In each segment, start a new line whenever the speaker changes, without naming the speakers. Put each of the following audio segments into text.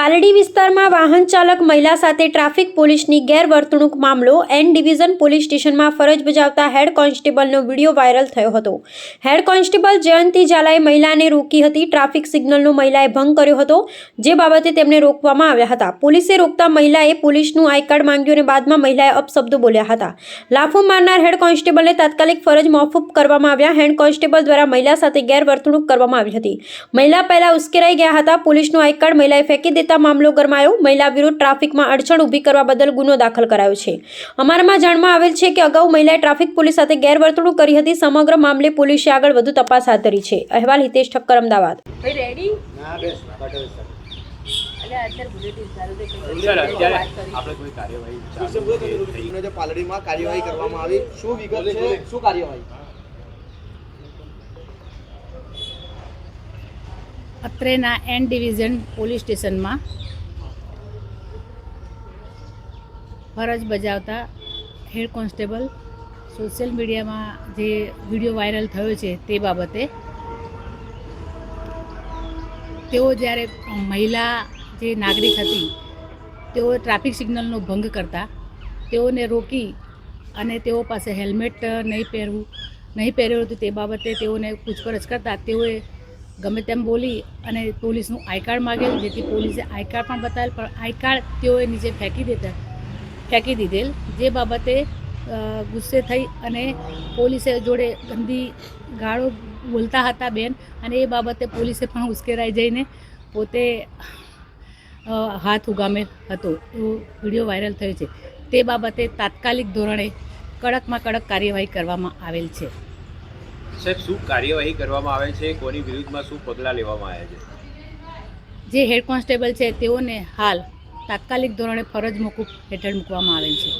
પાલડી વિસ્તારમાં વાહન ચાલક મહિલા સાથે ટ્રાફિક પોલીસની ગેરવર્તણૂક મામલો એન ડિવિઝન પોલીસ સ્ટેશનમાં ફરજ બજાવતા હેડ કોન્સ્ટેબલનો વીડિયો વાયરલ થયો હતો. હેડ કોન્સ્ટેબલ જયંતી ઝાલાએ મહિલાને રોકી હતી, ટ્રાફિક સિગ્નલનો મહિલાએ ભંગ કર્યો હતો, જે બાબતે તેમને રોકવામાં આવ્યા હતા. પોલીસે રોકતા મહિલાએ પોલીસનું આઈ કાર્ડ માંગ્યું અને બાદમાં મહિલાએ અપશબ્દો બોલ્યા હતા. લાફો મારનાર હેડ કોન્સ્ટેબલને તાત્કાલિક ફરજ મોફૂફ કરવામાં આવ્યા. હેડ કોન્સ્ટેબલ દ્વારા મહિલા સાથે ગેરવર્તણૂક કરવામાં આવી હતી. મહિલા પહેલા ઉશ્કેરાઈ ગયા હતા. પોલીસનું આઈ કાર્ડ મહિલાએ ફેંકી દેતા મામલો ગરમાયો. મહિલા વિરુદ્ધ ટ્રાફિકમાં અડચણ ઊભી કરવા બદલ ગુનો દાખલ કરાયો છે. અમારામાં જાણવા આવેલ છે કે અગાઉ મહિલાએ ટ્રાફિક પોલીસ સાથે ગેરવર્તણૂક કરી હતી. સમગ્ર મામલે પોલીસે આગળ વધુ તપાસ હાથ ધરી છે. અહેવાલ હિતેશ ઠક્કર અમદાવાદ.
રેડી
પાલડીમાં કાર્યવાહી કરવામાં આવી? શું વિગત છે? શું કાર્યવાહી?
અત્રેના એન ડિવિઝન પોલીસ સ્ટેશનમાં ફરજ બજાવતા હેડ કોન્સ્ટેબલ સોશિયલ મીડિયામાં જે વીડિયો વાયરલ થયો છે તે બાબતે તેઓ જ્યારે મહિલા જે નાગરિક હતી, તેઓ ટ્રાફિક સિગ્નલનો ભંગ કરતા, તેઓને રોકી અને તેઓ પાસે હેલ્મેટ નહીં પહેરવું, નહીં પહેર્યું હતું તે બાબતે તેઓને પૂછપરછ કરતા, તેઓએ ગમે તેમ બોલી અને પોલીસનું આઈ કાર્ડ માગેલ જેથી પોલીસે આઈ કાર્ડ પણ બતાવેલ, પણ આઈ કાર્ડ તેઓએ નીચે ફેંકી દેતા, ફેંકી દીધેલ. જે બાબતે ગુસ્સે થઈ અને પોલીસે જોડે ગંદી ગાળો બોલતા હતા બેન, અને એ બાબતે પોલીસે પણ ઉશ્કેરાઈ જઈને પોતે હાથ ઉગામેલ હતો. એવો વીડિયો વાયરલ થયો છે. તે બાબતે તાત્કાલિક ધોરણે કડકમાં કડક કાર્યવાહી કરવામાં આવેલ છે.
સાહેબ શું કાર્યવાહી કરવામાં આવે છે? કોની વિરુદ્ધમાં શું પગલાં લેવામાં આવ્યા છે?
જે હેડ કોન્સ્ટેબલ છે તેઓને હાલ તાત્કાલિક ધોરણે ફરજ મોકૂફ હેઠળ મૂકવામાં આવેલ છે.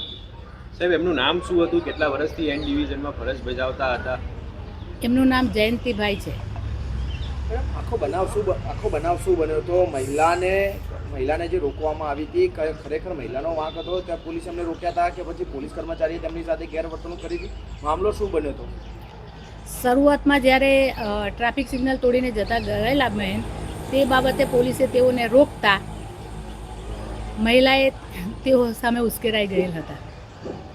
સાહેબ એમનું નામ શું હતું? કેટલા વર્ષથી એન ડિવિઝનમાં ફરજ બજાવતા હતા?
એમનું નામ જયંતિભાઈ છે.
આખો બનાવ શું આખો બનાવ શું બન્યો હતો? મહિલાને મહિલાને જે રોકવામાં આવી હતી ખરેખર મહિલાનો વાંક હતો? ત્યાં પોલીસ એમને રોક્યા હતા કે પછી પોલીસ કર્મચારીએ તેમની સાથે ગેરવર્તણૂક કરી હતી? મામલો શું બન્યો હતો?
શરૂઆતમાં જ્યારે ટ્રાફિક સિગ્નલ તોડીને જતા ગયેલા બહેન તે બાબતે પોલીસે તેઓને રોકતા મહિલાએ તેઓ સામે ઉશ્કેરાઈ ગયેલ હતા.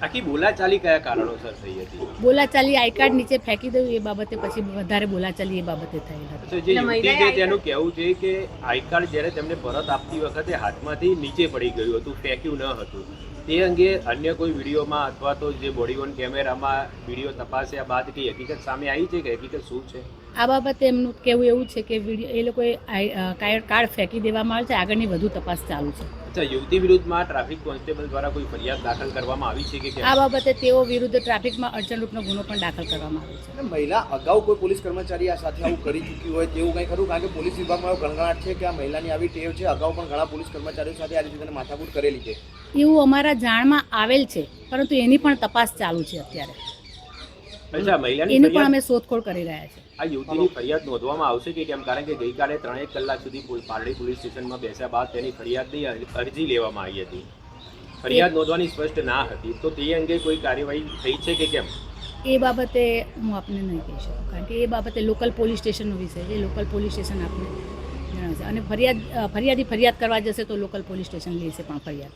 આખી બોલાચાલી કયા કારણોસર થઈ હતી?
બોલાચાલી આઈ કાર્ડ નીચે ફેંકી દઉં એ બાબતે પછી વધારે બોલાચાલી એ બાબતે થયેલ હતી.
જે છે તેનું કહેવું છે કે આઈ કાર્ડ જ્યારે તેમને પરત આપતી વખતે હાથમાંથી નીચે પડી ગયું હતું ફેંક્યું ન હતું તે અંગે અન્ય કોઈ વિડીયોમાં અથવા તો જે બોડી ઓન કેમેરામાં વીડિયો તપાસ્યા બાદ કઈ હકીકત સામે આવી છે કે હકીકત શું છે?
આ બાબતે એમનું કહેવું એવું છે કે વીડિયો એ લોકોએ આઈ- કાય- કાર્ડ ફેંકી દેવામાં આવે છે. આગળની વધુ તપાસ ચાલુ છે.
અચ્છા યુવતી વિરુદ્ધમાં ટ્રાફિક કોન્સ્ટેબલ દ્વારા કોઈ ફરિયાદ દાખલ કરવામાં આવી છે કે
આ બાબતે તેઓ વિરુદ્ધ ટ્રાફિકમાં અડચણરૂપનો ગુનો પણ દાખલ કરવામાં આવ્યો છે.
અને મહિલા અગાઉ કોઈ પોલીસ કર્મચારી આ સાથે આવું કરી ચૂકી હોય તેવું કંઈ ખરું? કારણ કે પોલીસ વિભાગમાં એવો ગણગણાટ છે કે આ મહિલાની આવી ટેવ છે. અગાઉ પણ ઘણા પોલીસ કર્મચારીઓ સાથે આ રીતે માથાકૂટ કરેલી છે.
એવું અમારા જાણમાં આવેલ છે પરંતુ એની પણ તપાસ ચાલુ છે અત્યારે.
અચ્છા મહિલાની
એની પણ અમે શોધખોળ કરી રહ્યા છીએ.
આ યુવતીની ફરિયાદ નોંધવામાં આવશે કે કેમ? કારણ કે ગઈકાલે ત્રણેક કલાક સુધી પારડી પોલીસ સ્ટેશનમાં બેસ્યા બાદ તેની ફરિયાદની અરજી લેવામાં આવી હતી. ફરિયાદ નોંધવાની સ્પષ્ટ ના હતી. તો તે અંગે કોઈ કાર્યવાહી થઈ છે કે કેમ?
એ બાબતે હું આપને નહીં કહી શકું કારણ કે એ બાબતે લોકલ પોલીસ સ્ટેશનનો વિષય છે. લોકલ પોલીસ સ્ટેશન આપને જણાવશે. અને ફરિયાદ ફરિયાદી ફરિયાદ કરવા જશે તો લોકલ પોલીસ સ્ટેશન લેશે પણ ફરિયાદ.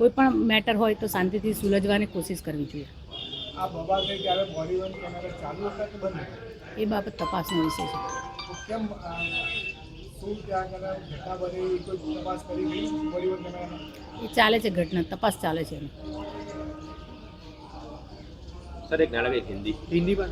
કોઈ પણ મેટર હોય તો શાંતિથી સુલજવાની કોશિશ કરવી જોઈએ. એ બાબત તપાસનો વિષય છે. એ ચાલે છે ઘટના તપાસ ચાલે છે
સર એક નાણાકીય હિન્દી. હિન્દી પણ.